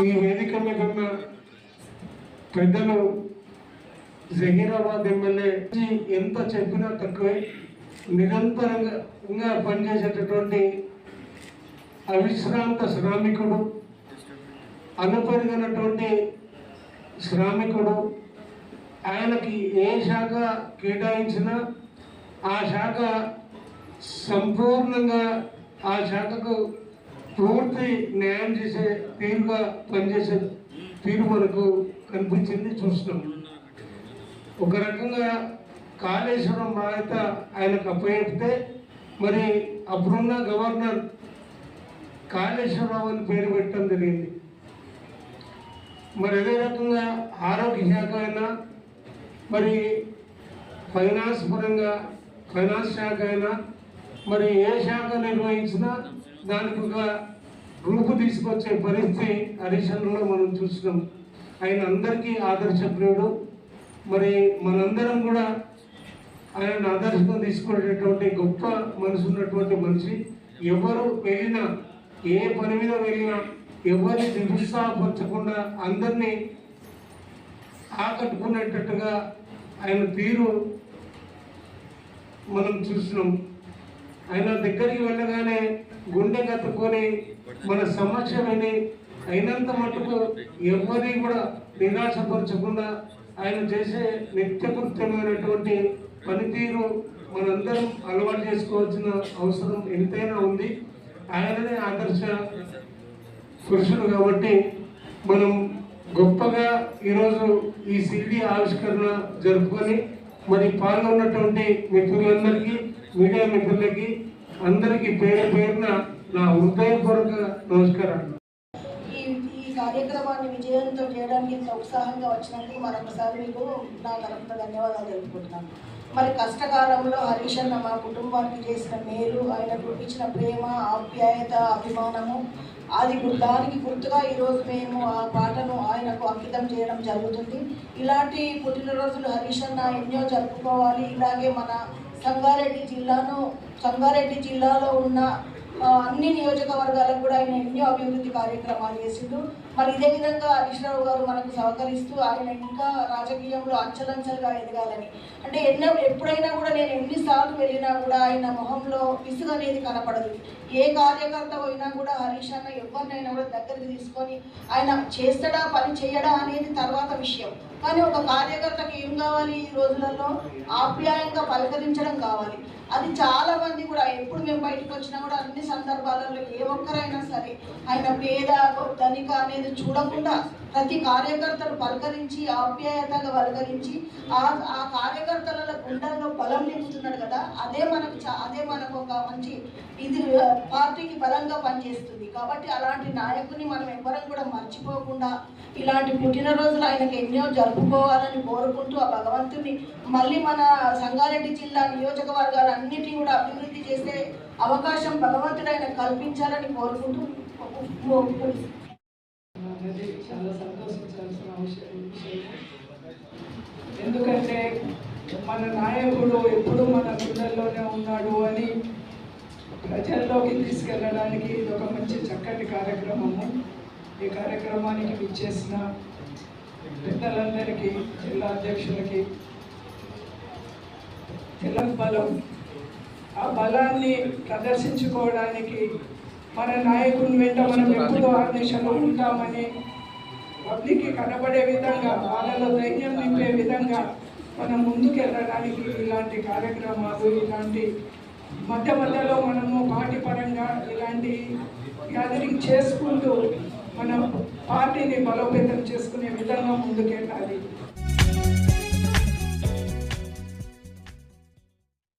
ఈ వేదిక మీద పెద్దలు జహీరాబాద్ ఎమ్మెల్యే ఎంత చెప్పినా తక్కువే. నిరంతరంగా పనిచేసేటటువంటి అవిశ్రాంత శ్రామికుడు అనుపరిగినటువంటి శ్రామికుడు ఆయనకి ఏ శాఖ కేటాయించినా ఆ శాఖ సంపూర్ణంగా ఆ శాఖకు పూర్తి న్యాయం చేసే తీరుగా పనిచేసే తీరు మనకు కనిపించింది చూస్తున్నాం. ఒక రకంగా కాళేశ్వరం బాధ్యత ఆయనకు అప్పచెప్తే మరి అప్పుడున్న గవర్నర్ కాళేశ్వరరావు అని పేరు పెట్టడం జరిగింది. మరి అదే రకంగా ఆరోగ్య శాఖ అయినా మరి ఫైనాన్స్ పరంగా ఫైనాన్స్ శాఖ అయినా మరి ఏ శాఖ నిర్వహించినా దానికి ఒక రూపు తీసుకొచ్చే పరిస్థితి హరిశంలో మనం చూస్తున్నాం. ఆయన అందరికీ ఆదర్శప్రియుడు. మరి మనందరం కూడా ఆయన ఆదర్శంగా తీసుకునేటటువంటి గొప్ప మనసు ఉన్నటువంటి మనిషి. ఎవరు వెళ్ళినా ఏ పని మీద వెళ్ళినా ఎవరిని నిరుత్సాహపరచకుండా అందరినీ ఆకట్టుకునేటట్టుగా ఆయన తీరు మనం చూస్తున్నాం ఆయన దగ్గరికి వెళ్ళగానే గుండె కత్తుకొని మన సమస్య విని అయినంత మటుకు ఎవరిని కూడా నిరాశపరచకుండా ఆయన చేసే నిత్యకృత్యమైనటువంటి పనితీరు మనందరం అలవాటు చేసుకోవాల్సిన అవసరం ఎంతైనా ఉంది. ఆయననే ఆదర్శ. పురుషులు కాబట్టి మనం గొప్పగా ఈరోజు ఈ సిడి ఆవిష్కరణ జరుపుకొని మరి పాల్గొన్నటువంటి మిత్రులందరికీ మీడియా మిత్రులకి అందరికీ పేరు పేరున నా హృదయపూర్వక నమస్కారాలు. ఈ ఈ కార్యక్రమాన్ని విజయంతో చేయడానికి ఇంత ఉత్సాహంగా వచ్చినందుకు మరొకసారి మీకు నా తరఫున ధన్యవాదాలు తెలుపుకుంటున్నాను. మరి కష్టకాలంలో హరీష్ అన్న మా కుటుంబానికి చేసిన మేలు ఆయనకు ఇచ్చిన ప్రేమ ఆప్యాయత అభిమానము అది దానికి గుర్తుగా ఈరోజు మేము ఆ పాటను ఆయనకు అంకితం చేయడం జరుగుతుంది. ఇలాంటి పుట్టినరోజులు హరీష్ అన్న ఎన్నో జరుపుకోవాలి. ఇలాగే మన సంగారెడ్డి జిల్లాను సంగారెడ్డి జిల్లాలో ఉన్న అన్ని నియోజకవర్గాలకు కూడా ఆయన ఎన్నో అభివృద్ధి కార్యక్రమాలు చేసిండు. మరి ఇదే విధంగా హరీష్ రావు గారు మనకు సహకరిస్తూ ఆయన ఇంకా రాజకీయంలో అంచలంచలుగా ఎదగాలని. అంటే ఎన్నో ఎప్పుడైనా కూడా నేను ఎన్నిసార్లు వెళ్ళినా కూడా ఆయన మొహంలో విసుగు అనేది కనపడదు. ఏ కార్యకర్త పోయినా కూడా హరీష్ అన్న ఎవరినైనా కూడా దగ్గరికి తీసుకొని ఆయన చేస్తాడా పని చేయడా అనేది తర్వాత విషయం. కానీ ఒక కార్యకర్తకి ఏం కావాలి ఈ రోజులలో? ఆప్యాయంగా పలకరించడం కావాలి. అది చాలా మంది కూడా ఎప్పుడు మేము బయటకు వచ్చినా కూడా అన్ని సందర్భాలలో ఏ ఒక్కరైనా సరే ఆయన పేద ధనిక అనేది చూడకుండా ప్రతి కార్యకర్తను పలకరించి ఆప్యాయతగా పలకరించి ఆ ఆ కార్యకర్తల గుండెల్లో బలం నింపుతున్నాడు కదా అదే మనకు అదే మనకు ఒక మంచి ఇది పార్టీకి బలంగా పనిచేస్తుంది. కాబట్టి అలాంటి నాయకుని మనం ఎవ్వరం కూడా మర్చిపోకుండా ఇలాంటి పుట్టినరోజులు ఆయనకి ఎన్నో జరుపుకోవాలని కోరుకుంటూ ఆ భగవంతుని మళ్ళీ మన సంగారెడ్డి జిల్లా నియోజకవర్గాలన్నిటినీ కూడా అభివృద్ధి చేసే అవకాశం భగవంతుడు ఆయన కల్పించాలని కోరుకుంటూ చాలా సంతోషించాల్సిన అవసరం విషయం ఎందుకంటే మన నాయకుడు ఎప్పుడు మన గుండెల్లోనే ఉన్నాడు అని ప్రజల్లోకి తీసుకెళ్ళడానికి ఇది ఒక మంచి చక్కటి కార్యక్రమము. ఈ కార్యక్రమానికి విచ్చేసిన పెద్దలందరికీ జిల్లా అధ్యక్షులకి జిల్లా బలం. ఆ బలాన్ని ప్రదర్శించుకోవడానికి మన నాయకుని వెంట మనం ఎప్పుడూ ఆ దిశలో ఉంటామని పబ్లిక్కి కనబడే విధంగా వాళ్ళలో ధైర్యం నింపే విధంగా మనం ముందుకెళ్ళడానికి ఇలాంటి కార్యక్రమాలు ఇలాంటి మధ్య మధ్యలో మనము పార్టీ పరంగా ఇలాంటి గ్యాదరింగ్ చేసుకుంటూ మనం పార్టీని బలోపేతం చేసుకునే విధంగా ముందుకెళ్ళాలి.